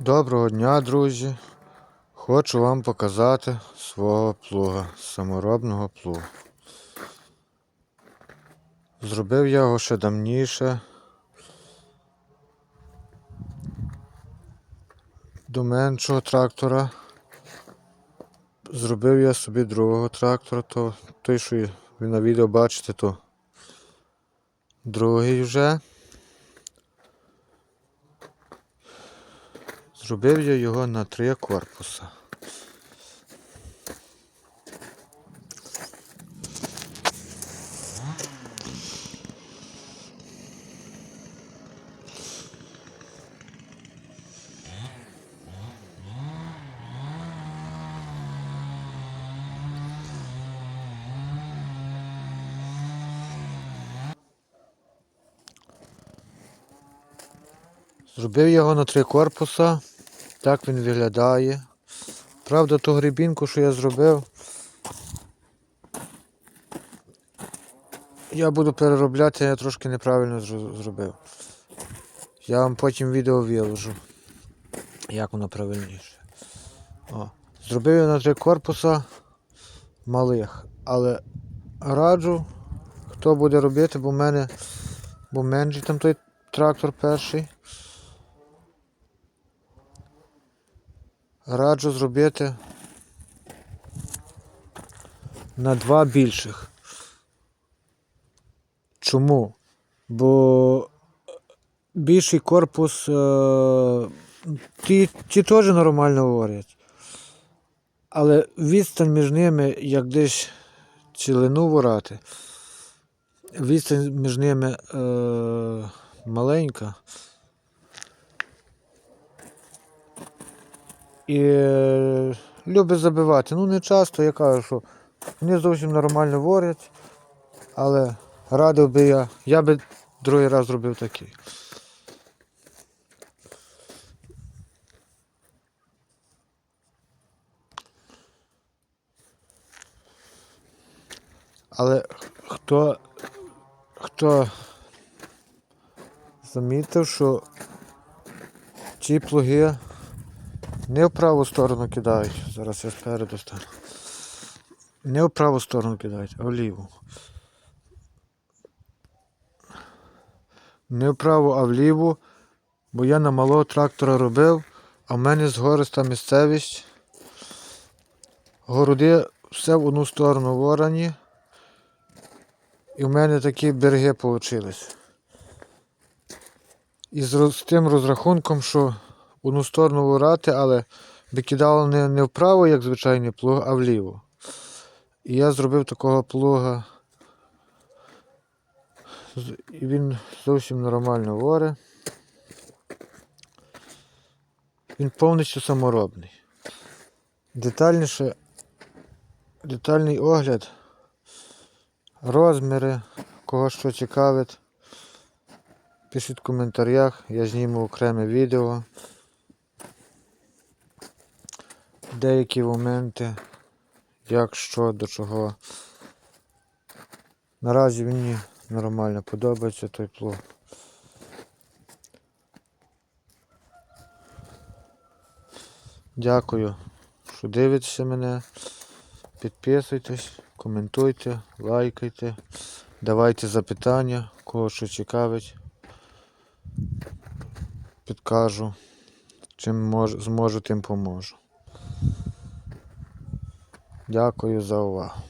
Доброго дня, друзі! Хочу вам показати свого плуга, саморобного плуга. Зробив я його ще давніше. До меншого трактора. Зробив я собі другого трактора, то той, що ви на відео бачите, то другий вже. Зробив я його на три корпуса. Зробив його на три корпуса. Так він виглядає. Правда, ту грибінку, що я зробив, я буду переробляти, я трошки неправильно зробив. Я вам потім відео виложу, як воно правильніше. О. Зробив я на три корпуса малих, але раджу, хто буде робити, бо в мене бо менший там той трактор перший. Раджу зробити на два більших. Чому? Бо більший корпус е, ті, ті теж нормально говорять. Але відстань між ними, як десь цілину ворати, відстань між ними е, маленька. І е, любить забивати. Ну не часто, я кажу, що вони зовсім нормально ворять, але радив би я, я би другий раз зробив такий. Але хто, хто замітив, що ті плуги не в праву сторону кидають. Зараз я спереду стану. Не в праву сторону кидають, а в ліву. Не вправо, а вліву, бо я на малого трактора робив, а в мене згориста місцевість. Городи все в одну сторону ворані. І в мене такі береги вийшли. І з тим розрахунком, що одну сторону ворати, але би кидало не, не вправо, як звичайний плуг, а вліво. І я зробив такого плуга. І він зовсім нормально воре. Він повністю саморобний. Детальніше, детальний огляд, розміри, кого що цікавить. Пишіть в коментарях, я зніму окреме відео. Деякі моменти, як що, до чого. Наразі мені нормально подобається той плуг. Дякую, що дивитеся мене. Підписуйтесь, коментуйте, лайкайте, давайте запитання, кого що цікавить. Підкажу. Чим мож, зможу, тим поможу. Дякую за увагу.